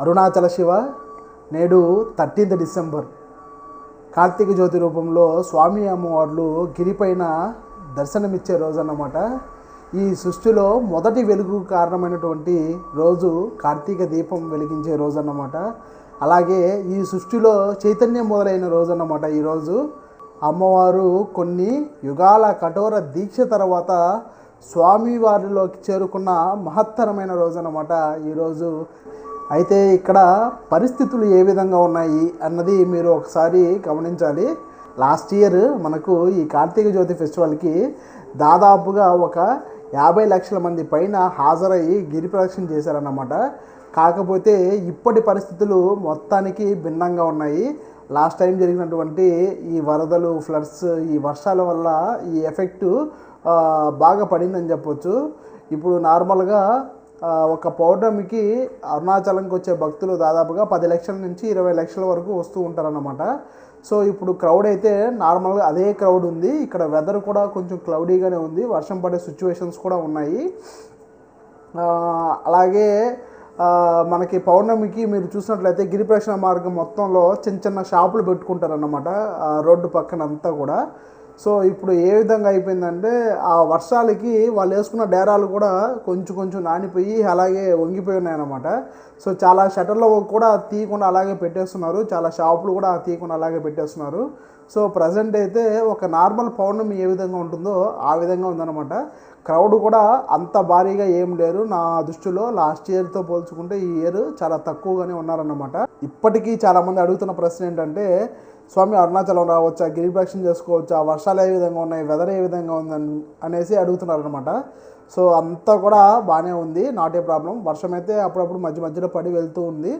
అరుణాచల శివ నేడు thirteenth December. Karthika జ్యోతి రూపంలో స్వామి అమ్మవార్లు గిరిపైన దర్శనమిచ్చే రోజు అన్నమాట ఈ సృష్టిలో మొదటి వెలుగు కారణమైనటువంటి రోజు కార్తీక దీపం వెలిగించే రోజు అన్నమాట అలాగే ఈ సృష్టిలో చైతన్యం మొదలైన రోజు అన్నమాట ఈరోజు అమ్మవారు కొన్ని యుగాల కఠోర దీక్ష తర్వాత స్వామివారిలోకి చేరుకున్న మహత్తరమైన రోజు అన్నమాట ఈరోజు అయితే ఇక్కడ పరిస్థితులు ఏ విధంగా ఉన్నాయి అన్నది మీరు ఒకసారి గమనించాలి. లాస్ట్ ఇయర్ మనకు ఈ కార్తీక జ్యోతి ఫెస్టివల్కి దాదాపుగా ఒక యాభై లక్షల మంది పైన హాజరయ్యి గిరి ప్రదక్షిణ చేశారన్నమాట. కాకపోతే ఇప్పటి పరిస్థితులు మొత్తానికి భిన్నంగా ఉన్నాయి. లాస్ట్ టైం జరిగినటువంటి ఈ వరదలు ఫ్లడ్స్ ఈ వర్షాల వల్ల ఈ ఎఫెక్ట్ బాగా పడిందని చెప్పొచ్చు. ఇప్పుడు నార్మల్గా ఒక పౌర్ణమికి అరుణాచలంకి వచ్చే భక్తులు దాదాపుగా పది లక్షల నుంచి ఇరవై లక్షల వరకు వస్తూ ఉంటారన్నమాట. సో ఇప్పుడు క్రౌడ్ అయితే నార్మల్గా అదే క్రౌడ్ ఉంది. ఇక్కడ వెదర్ కూడా కొంచెం క్లౌడీగానే ఉంది. వర్షం పడే సిచ్యువేషన్స్ కూడా ఉన్నాయి. అలాగే మనకి పౌర్ణమికి మీరు చూసినట్లయితే గిరిప్రక్షణ మార్గం మొత్తంలో చిన్న చిన్న షాపులు పెట్టుకుంటారన్నమాట. రోడ్డు పక్కన అంతా కూడా. సో ఇప్పుడు ఏ విధంగా అయిపోయిందంటే ఆ వర్షాలకి వాళ్ళు వేసుకున్న డేరాలు కూడా కొంచెం కొంచెం నానిపోయి అలాగే వంగిపోయి ఉన్నాయన్నమాట సో చాలా షటర్లు కూడా తీయకుండా అలాగే పెట్టేస్తున్నారు. చాలా షాపులు కూడా తీయకుండా అలాగే పెట్టేస్తున్నారు. సో ప్రజెంట్ అయితే ఒక నార్మల్ పౌర్ణమి ఏ విధంగా ఉంటుందో ఆ విధంగా ఉందన్నమాట. క్రౌడ్ కూడా అంత భారీగా ఏం లేరు నా దృష్టిలో లాస్ట్ ఇయర్తో పోల్చుకుంటే ఈ ఇయర్ చాలా తక్కువగానే ఉన్నారన్నమాట. ఇప్పటికీ చాలామంది అడుగుతున్న ప్రశ్న ఏంటంటే స్వామి అరుణాచలం రావచ్చా? గిరి చేసుకోవచ్చా? వర్షాలు ఏ విధంగా ఉన్నాయి? వెదర్ ఏ విధంగా ఉందని అనేసి అడుగుతున్నారు అనమాట సో అంతా కూడా బాగానే ఉంది. నాట్ ఏ ప్రాబ్లం వర్షం అయితే అప్పుడప్పుడు మధ్య మధ్యలో పడి వెళ్తూ ఉంది.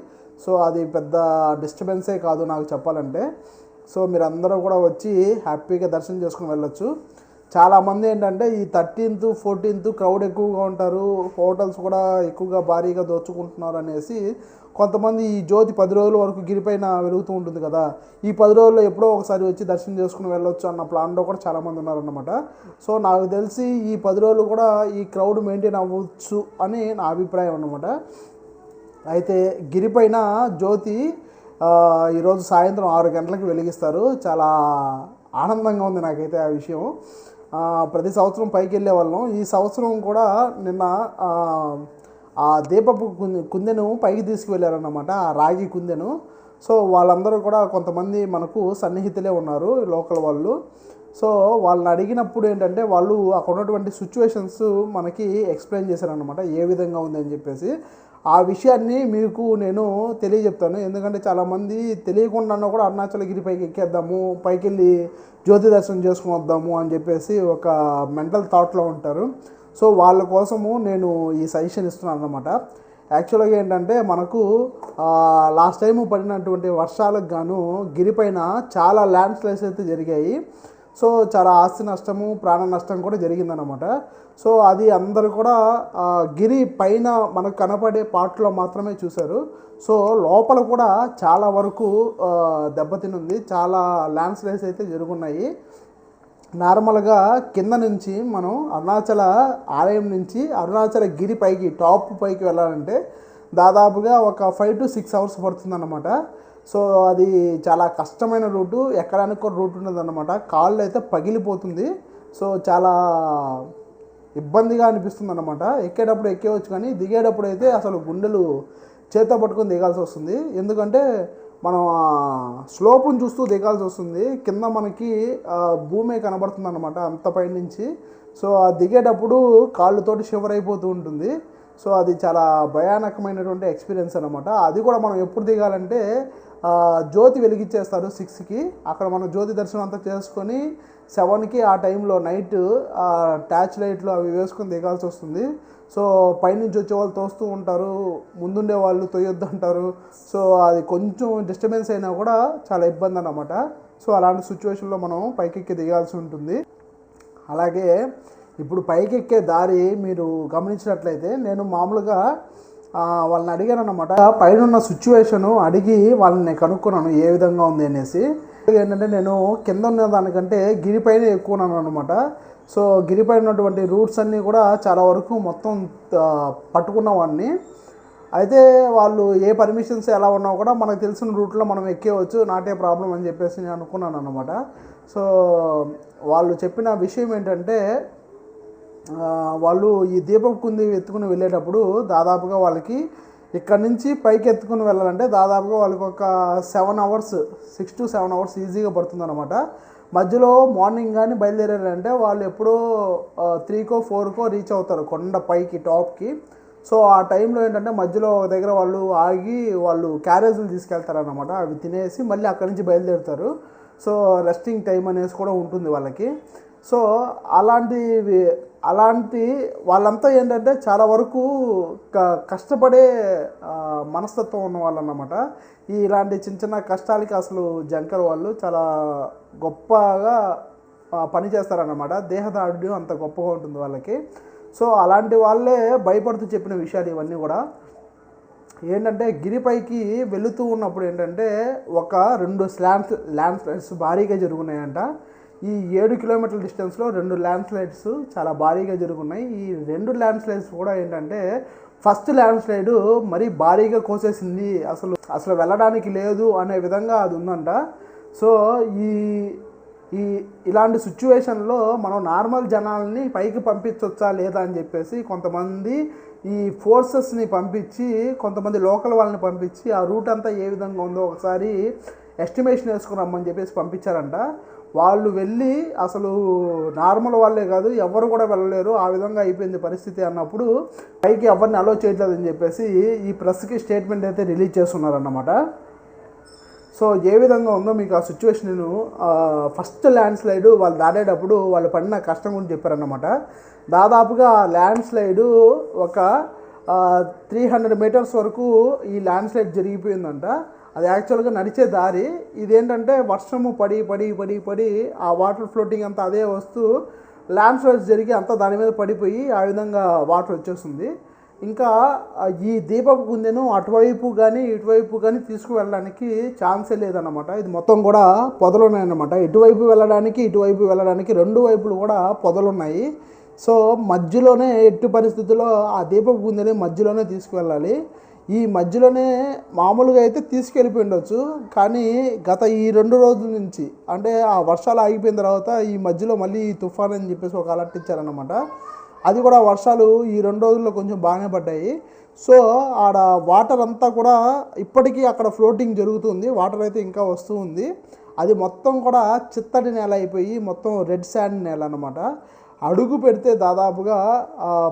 సో అది పెద్ద డిస్టర్బెన్సే కాదు నాకు చెప్పాలంటే. సో మీరందరూ కూడా వచ్చి హ్యాపీగా దర్శనం చేసుకుని వెళ్ళొచ్చు. చాలామంది ఏంటంటే ఈ థర్టీన్త్ ఫోర్టీన్త్ క్రౌడ్ ఎక్కువగా ఉంటారు హోటల్స్ కూడా ఎక్కువగా భారీగా దోచుకుంటున్నారు అనేసి కొంతమంది ఈ జ్యోతి పది రోజుల వరకు గిరిపైన వెలుగుతూ ఉంటుంది కదా. ఈ పది రోజుల్లో ఎప్పుడో ఒకసారి వచ్చి దర్శనం చేసుకుని వెళ్ళొచ్చు అన్న ప్లాన్లో కూడా చాలామంది ఉన్నారన్నమాట. సో నాకు తెలిసి ఈ పది రోజులు కూడా ఈ క్రౌడ్ మెయింటైన్ అవ్వచ్చు అని నా అభిప్రాయం అన్నమాట. అయితే గిరిపైన జ్యోతి ఈరోజు సాయంత్రం ఆరు గంటలకు వెలిగిస్తారు. చాలా ఆనందంగా ఉంది నాకైతే ఆ విషయం. ప్రతి సంవత్సరం పైకి వెళ్ళే వాళ్ళం. ఈ సంవత్సరం కూడా నిన్న ఆ, దీపపు కుందెను పైకి తీసుకువెళ్ళారన్నమాట ఆ రాగి కుందెను. సో వాళ్ళందరూ కూడా కొంతమంది మనకు సన్నిహితులే ఉన్నారు లోకల్ వాళ్ళు. సో వాళ్ళని అడిగినప్పుడు ఏంటంటే వాళ్ళు అక్కడ ఉన్నటువంటి సిచ్యువేషన్స్ మనకి ఎక్స్ప్లెయిన్ చేశారనమాట ఏ విధంగా ఉంది అని చెప్పేసి. ఆ విషయాన్ని మీకు నేను తెలియజెప్తాను. ఎందుకంటే చాలామంది తెలియకుండా కూడా అరుణాచలగిరి పైకి ఎక్కేద్దాము పైకి వెళ్ళి జ్యోతి దర్శనం చేసుకుని వద్దాము అని చెప్పేసి ఒక మెంటల్ థాట్లో ఉంటారు. సో వాళ్ళ కోసము నేను ఈ సజెషన్ ఇస్తున్నాను అనమాట యాక్చువల్గా ఏంటంటే మనకు లాస్ట్ టైం పడినటువంటి వర్షాలకు గాను గిరిపైన చాలా ల్యాండ్ స్లైడ్స్ అయితే జరిగాయి. సో చాలా ఆస్తి నష్టము ప్రాణ నష్టం కూడా జరిగిందనమాట సో అది అందరూ కూడా గిరి పైన మనకు కనపడే పార్ట్లో మాత్రమే చూశారు. సో లోపల కూడా చాలా వరకు దెబ్బతినుంది. చాలా ల్యాండ్ స్లైడ్స్ అయితే జరుగున్నాయి. నార్మల్గా కింద నుంచి మనం అరుణాచల ఆలయం నుంచి అరుణాచల గిరి పైకి టాప్ పైకి వెళ్ళాలంటే దాదాపుగా ఒక ఫైవ్ టు సిక్స్ అవర్స్ పడుతుందన్నమాట. సో అది చాలా కష్టమైన రూటు. ఎక్కడానికి కూడా రూట్ ఉండదన్నమాట. కాళ్ళు అయితే పగిలిపోతుంది. సో చాలా ఇబ్బందిగా అనిపిస్తుంది అనమాట ఎక్కేటప్పుడు ఎక్కేవచ్చు కానీ దిగేటప్పుడు అయితే అసలు గుండెలు చేత పట్టుకొని దిగాల్సి వస్తుంది. ఎందుకంటే మనం స్లోపును చూస్తూ దిగాల్సి వస్తుంది. కింద మనకి భూమే భూమి కనబడుతుంది అనమాట అంత పైనుంచి. సో ఆ దిగేటప్పుడు కాళ్ళతోటి షివర్ అయిపోతూ ఉంటుంది. సో అది చాలా భయానకమైనటువంటి ఎక్స్పీరియన్స్ అనమాట అది కూడా మనం ఎప్పుడు దిగాలంటే జ్యోతి వెలిగించేస్తారు సిక్స్కి. అక్కడ మనం జ్యోతి దర్శనం అంతా చేసుకొని సెవెన్కి ఆ టైంలో నైట్ ట్యాచ్ లైట్లు అవి వేసుకొని దిగాల్సి వస్తుంది. సో పైనుంచి వచ్చే వాళ్ళు తోస్తూ ఉంటారు ముందుండే వాళ్ళు తొయ్యొద్దు అంటారు. సో అది కొంచెం డిస్టర్బెన్స్ అయినా కూడా చాలా ఇబ్బంది అన్నమాట. సో అలాంటి సిచ్యువేషన్లో మనం పైకెక్కి దిగాల్సి ఉంటుంది. అలాగే ఇప్పుడు పైకి ఎక్కే దారి మీరు గమనించినట్లయితే నేను మామూలుగా వాళ్ళని అడిగాను అనమాట పైన ఉన్న సిచ్యువేషను అడిగి వాళ్ళని కనుక్కున్నాను ఏ విధంగా ఉంది అనేసి. ఏంటంటే నేను కింద ఉన్న దానికంటే గిరిపైన ఎక్కువన్నాను అనమాట సో గిరిపైన ఉన్నటువంటి రూట్స్ అన్నీ కూడా చాలా వరకు మొత్తం పట్టుకున్న వాడిని. అయితే వాళ్ళు ఏ పర్మిషన్స్ ఎలా ఉన్నా కూడా మనకు తెలిసిన రూట్లో మనం ఎక్కేవచ్చు నాటే ప్రాబ్లం అని చెప్పేసి నేను అనుకున్నాను అనమాట సో వాళ్ళు చెప్పిన విషయం ఏంటంటే వాళ్ళు ఈ దీపం కుంది ఎత్తుకుని వెళ్ళేటప్పుడు దాదాపుగా వాళ్ళకి ఇక్కడ నుంచి పైకి ఎత్తుకుని వెళ్ళాలంటే దాదాపుగా వాళ్ళకి ఒక seven hours six to seven hours ఈజీగా పడుతుందన్నమాట. మధ్యలో మార్నింగ్ కానీ బయలుదేరారంటే వాళ్ళు ఎప్పుడో త్రీకో ఫోర్కో రీచ్ అవుతారు కొండ పైకి టాప్కి. సో ఆ టైంలో ఏంటంటే మధ్యలో ఒక దగ్గర వాళ్ళు ఆగి వాళ్ళు క్యారేజీలు తీసుకెళ్తారనమాట అవి తినేసి మళ్ళీ అక్కడి నుంచి బయలుదేరుతారు. సో రెస్టింగ్ టైం అనేసి కూడా ఉంటుంది వాళ్ళకి. సో అలాంటి అలాంటి వాళ్ళంతా ఏంటంటే చాలా వరకు క- కష్టపడే మనస్తత్వం ఉన్న వాళ్ళు అన్నమాట ఈ ఇలాంటి చిన్న చిన్న కష్టాలకి అసలు జంకర్ వాళ్ళు చాలా గొప్పగా పనిచేస్తారన్నమాట పని చేస్తారన్నమాట. దేహదారుడ్యం అంత గొప్పగా ఉంటుంది వాళ్ళకి. సో అలాంటి వాళ్ళే భయపడుతూ చెప్పిన విషయాలు ఇవన్నీ కూడా. ఏంటంటే గిరిపైకి వెళుతూ ఉన్నప్పుడు ఏంటంటే ఒక రెండు స్లాండ్ ల్యాండ్ స్లైడ్స్ భారీగా జరుగున్నాయంట. ఈ ఏడు కిలోమీటర్ల డిస్టెన్స్లో రెండు ల్యాండ్ స్లైడ్స్ చాలా భారీగా జరుగున్నాయి. ఈ రెండు ల్యాండ్ స్లైడ్స్ కూడా ఏంటంటే ఫస్ట్ ల్యాండ్ స్లైడ్ మరీ భారీగా కోసేసింది. అసలు అసలు వెళ్ళడానికి లేదు అనే విధంగా అది ఉందంట. సో ఈ ఈ ఇలాంటి సిచ్యువేషన్లో మనం నార్మల్ జనాల్ని పైకి పంపించవచ్చా లేదా అని చెప్పేసి కొంతమంది ఈ ఫోర్సెస్ని పంపించి కొంతమంది లోకల్ వాళ్ళని పంపించి ఆ రూట్ అంతా ఏ విధంగా ఉందో ఒకసారి ఎస్టిమేషన్ వేసుకుని రమ్మని చెప్పేసి పంపించారంట. వాళ్ళు వెళ్ళి అసలు నార్మల్ వాళ్ళే కాదు ఎవరు కూడా వెళ్ళలేరు. ఆ విధంగా అయిపోయింది పరిస్థితి అన్నప్పుడు పైకి ఎవరిని అలో చేయట్లేదని చెప్పేసి ఈ ప్రెస్కి స్టేట్మెంట్ అయితే రిలీజ్ చేస్తున్నారన్నమాట. సో ఏ విధంగా ఉందో మీకు ఆ సిచ్యువేషన్ నేను ఫస్ట్ ల్యాండ్ స్లైడ్ వాళ్ళు దాటేటప్పుడు వాళ్ళు పడిన కష్టం గురించి చెప్పారన్నమాట. దాదాపుగా ల్యాండ్ స్లైడ్ ఒక త్రీ హండ్రెడ్ మీటర్స్ వరకు ఈ ల్యాండ్ స్లైడ్ జరిగిపోయిందంట. అది యాక్చువల్గా నడిచే దారి ఇదేంటంటే వర్షము పడి పడి పడి పడి ఆ వాటర్ ఫ్లోటింగ్ అంతా అదే వస్తూ ల్యాండ్ స్లైడ్స్ జరిగి అంతా దాని మీద పడిపోయి ఆ విధంగా వాటర్ వచ్చేస్తుంది. ఇంకా ఈ దీపపు గుందెను అటువైపు కానీ ఇటువైపు కానీ తీసుకువెళ్ళడానికి ఛాన్సే లేదన్నమాట. ఇది మొత్తం కూడా పొదలున్నాయన్నమాట. ఇటువైపు వెళ్ళడానికి ఇటువైపు వెళ్ళడానికి రెండు వైపులు కూడా పొదలున్నాయి. సో మధ్యలోనే ఎట్టి పరిస్థితుల్లో ఆ దీపపు గుందెని మధ్యలోనే తీసుకువెళ్ళాలి. ఈ మధ్యలోనే మామూలుగా అయితే తీసుకెళ్ళిపోయి ఉండొచ్చు కానీ గత ఈ రెండు రోజుల నుంచి అంటే ఆ వర్షాలు ఆగిపోయిన తర్వాత ఈ మధ్యలో మళ్ళీ ఈ తుఫాన్ అని చెప్పేసి ఒక అలర్ట్ ఇచ్చారనమాట అది కూడా వర్షాలు ఈ రెండు రోజుల్లో కొంచెం బాగానే పడ్డాయి. సో ఆడ వాటర్ అంతా కూడా ఇప్పటికీ అక్కడ ఫ్లోటింగ్ జరుగుతుంది వాటర్ అయితే ఇంకా వస్తూ ఉంది. అది మొత్తం కూడా చిత్తడి నేల అయిపోయి మొత్తం రెడ్ శాండ్ నేల అనమాట అడుగు పెడితే దాదాపుగా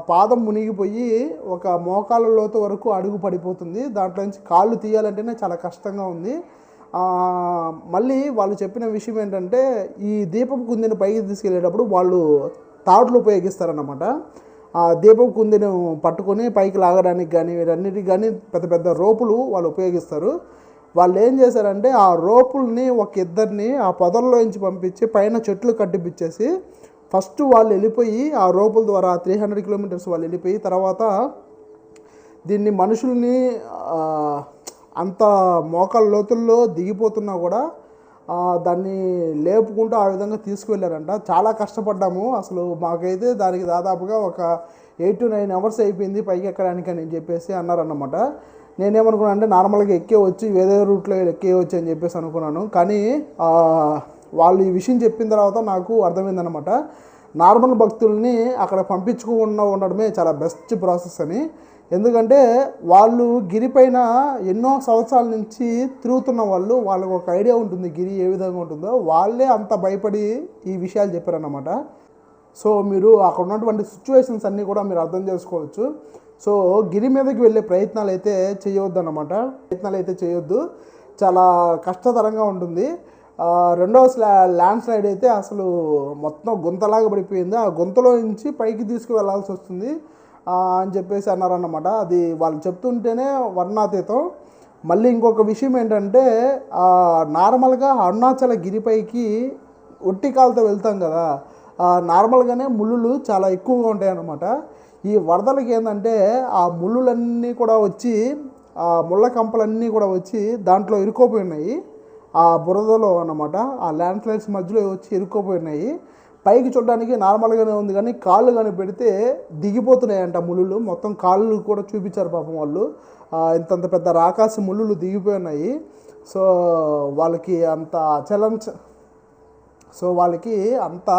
పాదం మునిగిపోయి ఒక మోకాళ్ళ లోతు వరకు అడుగు పడిపోతుంది. దాంట్లో నుంచి కాళ్ళు తీయాలంటేనే చాలా కష్టంగా ఉంది. మళ్ళీ వాళ్ళు చెప్పిన విషయం ఏంటంటే ఈ దీపం కుందిని పైకి తీసుకెళ్ళేటప్పుడు వాళ్ళు తాడులు ఉపయోగిస్తారన్నమాట. ఆ దీపం కుందిని పట్టుకొని పైకి లాగడానికి కానీ వీటన్నిటికి కానీ పెద్ద పెద్ద రోపులు వాళ్ళు ఉపయోగిస్తారు. వాళ్ళు ఏం చేశారంటే ఆ రోపుల్ని ఒక ఇద్దరిని ఆ పొదల్లోంచి పంపించి పైన చెట్లు కట్టిపిచ్చేసి ఫస్ట్ వాళ్ళు వెళ్ళిపోయి ఆ రోపుల ద్వారా త్రీ హండ్రెడ్ కిలోమీటర్స్ వాళ్ళు వెళ్ళిపోయి తర్వాత దీన్ని మనుషుల్ని అంత మోకాళ్ళ లోతుల్లో దిగిపోతున్నా కూడా దాన్ని లేపుకుంటూ ఆ విధంగా తీసుకువెళ్ళారంట. చాలా కష్టపడ్డాము. అసలు మాకైతే దానికి దాదాపుగా ఒక ఎయిట్ టు నైన్ అవర్స్ అయిపోయింది పైకి ఎక్కడానికి అని చెప్పేసి అన్నారన్నమాట. నేనేమనుకున్నాను అంటే నార్మల్గా ఎక్కేవచ్చు వేరే రూట్లో ఎక్కేయవచ్చు అని చెప్పేసి అనుకున్నాను. కానీ వాళ్ళు ఈ విషయం చెప్పిన తర్వాత నాకు అర్థమైందనమాట నార్మల్ భక్తుల్ని అక్కడ పంపించుకుండా ఉండడమే చాలా బెస్ట్ ప్రాసెస్ అని. ఎందుకంటే వాళ్ళు గిరి పైన ఎన్నో సంవత్సరాల నుంచి తిరుగుతున్న వాళ్ళు వాళ్ళకు ఒక ఐడియా ఉంటుంది గిరి ఏ విధంగా ఉంటుందో. వాళ్ళే అంత భయపడి ఈ విషయాలు చెప్పారన్నమాట. సో మీరు అక్కడ ఉన్నటువంటి సిచ్యువేషన్స్ అన్నీ కూడా మీరు అర్థం చేసుకోవచ్చు. సో గిరి మీదకి వెళ్ళే ప్రయత్నాలు అయితే చేయొద్దు అన్నమాట ప్రయత్నాలు అయితే చేయొద్దు. చాలా కష్టతరంగా ఉంటుంది. రెండవ స్లా ల్యాండ్ స్లైడ్ అయితే అసలు మొత్తం గుంతలాగా పడిపోయింది. ఆ గుంతలో నుంచి పైకి తీసుకువెళ్ళాల్సి వస్తుంది అని చెప్పేసి అన్నారన్నమాట. అది వాళ్ళు చెప్తుంటేనే వర్ణాతీతం. మళ్ళీ ఇంకొక విషయం ఏంటంటే నార్మల్గా అరుణాచల గిరిపైకి ఒట్టి కాలుతో వెళ్తాం కదా నార్మల్గానే ముళ్ళులు చాలా ఎక్కువగా ఉంటాయి అన్నమాట ఈ వరదలకి ఏంటంటే ఆ ముళ్ళులన్నీ కూడా వచ్చి ఆ ముళ్ళ కంపలన్నీ కూడా వచ్చి దాంట్లో ఇరుక్కుపోయినాయి. ఆ బురదలో అన్నమాట ఆ ల్యాండ్ స్లైడ్స్ మధ్యలో వచ్చి ఇరుక్కుపోయినాయి పైకి చూడడానికి నార్మల్గానే ఉంది కానీ కాళ్ళు కానీ పెడితే దిగిపోతున్నాయంట ముళ్ళు మొత్తం కాళ్ళు కూడా చూపించారు పాపం వాళ్ళు. ఇంతంత పెద్ద రాకాసి ముళ్ళు దిగిపోయినాయి. సో వాళ్ళకి అంత చలంచ సో వాళ్ళకి అంత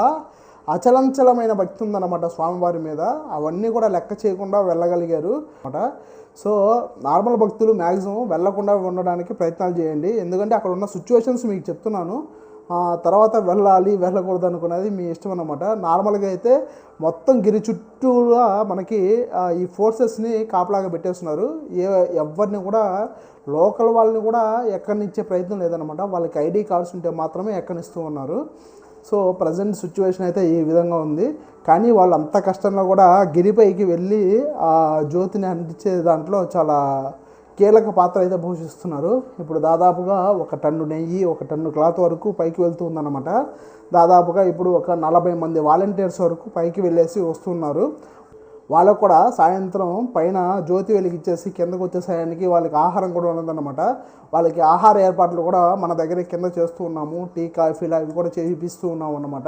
అచలంచలమైన భక్తి ఉందన్నమాట స్వామివారి మీద. అవన్నీ కూడా లెక్క చేయకుండా వెళ్ళగలిగారు. అనమాట సో నార్మల్ భక్తులు మ్యాక్సిమం వెళ్ళకుండా ఉండడానికి ప్రయత్నాలు చేయండి. ఎందుకంటే అక్కడ ఉన్న సిచ్యువేషన్స్ మీకు చెప్తున్నాను. తర్వాత వెళ్ళాలి వెళ్ళకూడదు అనుకున్నది మీ ఇష్టం అనమాట నార్మల్గా అయితే మొత్తం గిరి చుట్టూగా మనకి ఈ ఫోర్సెస్ని కాపలాగా పెట్టేస్తున్నారు. ఏ ఎవరిని కూడా లోకల్ వాళ్ళని కూడా ఎక్కడినిచ్చే ప్రయత్నం లేదనమాట వాళ్ళకి ఐడి కార్డ్స్ ఉంటే మాత్రమే ఎక్కనిస్తూ ఉన్నారు. సో ప్రజెంట్ సిచ్యువేషన్ అయితే ఈ విధంగా ఉంది. కానీ వాళ్ళు అంత కష్టంలో కూడా గిరిపైకి వెళ్ళి ఆ జ్యోతిని అందించే దాంట్లో చాలా కీలక పాత్ర అయితే పోషిస్తున్నారు. ఇప్పుడు దాదాపుగా ఒక టన్ను నెయ్యి ఒక టన్ను క్లాత్ వరకు పైకి వెళ్తూ ఉందన్నమాట దాదాపుగా ఇప్పుడు ఒక నలభై మంది వాలంటీర్స్ వరకు పైకి వెళ్ళేసి వస్తున్నారు. వాళ్ళకు కూడా సాయంత్రం పైన జ్యోతి వెలిగించేసి కిందకు వచ్చే సమయానికి వాళ్ళకి ఆహారం కూడా ఉన్నదన్నమాట. వాళ్ళకి ఆహార ఏర్పాట్లు కూడా మన దగ్గర కింద చేస్తూ ఉన్నాము. టీ కాఫీలు అవి కూడా చేయిపిస్తూ ఉన్నాము అన్నమాట.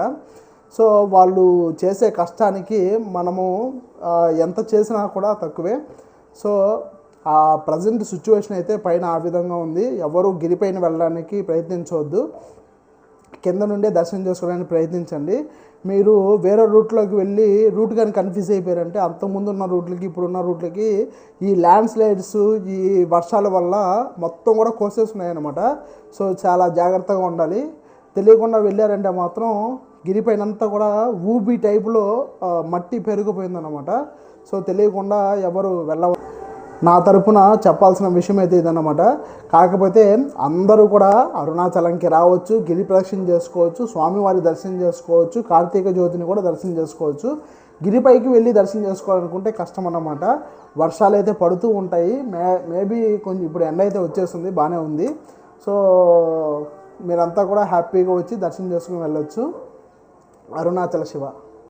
సో వాళ్ళు చేసే కష్టానికి మనము ఎంత చేసినా కూడా తక్కువే. సో ఆ ప్రజెంట్ సిచ్యువేషన్ అయితే పైన ఆ విధంగా ఉంది. ఎవరు గిరిపైన వెళ్ళడానికి ప్రయత్నించవద్దు కింద నుండే దర్శనం చేసుకోవడానికి ప్రయత్నించండి. మీరు వేరే రూట్లోకి వెళ్ళి రూట్ కానీ కన్ఫ్యూజ్ అయిపోయారంటే అంతకుముందు ఉన్న రూట్లకి ఇప్పుడున్న రూట్లకి ఈ ల్యాండ్ స్లైడ్స్ ఈ వర్షాల వల్ల మొత్తం కూడా కోసేస్తున్నాయన్నమాట సో చాలా జాగ్రత్తగా ఉండాలి. తెలియకుండా వెళ్ళారంటే మాత్రం గిరిపైనంతా కూడా ఊబి టైపులో మట్టి పెరిగిపోయిందన్నమాట. సో తెలియకుండా ఎవరు వెళ్ళ నా తరపున చెప్పాల్సిన విషయం అయితే ఇదన్నమాట. కాకపోతే అందరూ కూడా అరుణాచలంకి రావచ్చు గిరి ప్రదక్షిణ చేసుకోవచ్చు స్వామివారి దర్శనం చేసుకోవచ్చు కార్తీక జ్యోతిని కూడా దర్శనం చేసుకోవచ్చు. గిరిపైకి వెళ్ళి దర్శనం చేసుకోవాలనుకుంటే కష్టం అన్నమాట. వర్షాలు అయితే పడుతూ ఉంటాయి. మే మేబీ కొంచెం ఇప్పుడు ఎండ అయితే వచ్చేస్తుంది బాగానే ఉంది. సో మీరంతా కూడా హ్యాపీగా వచ్చి దర్శనం చేసుకుని వెళ్ళొచ్చు. అరుణాచల శివ.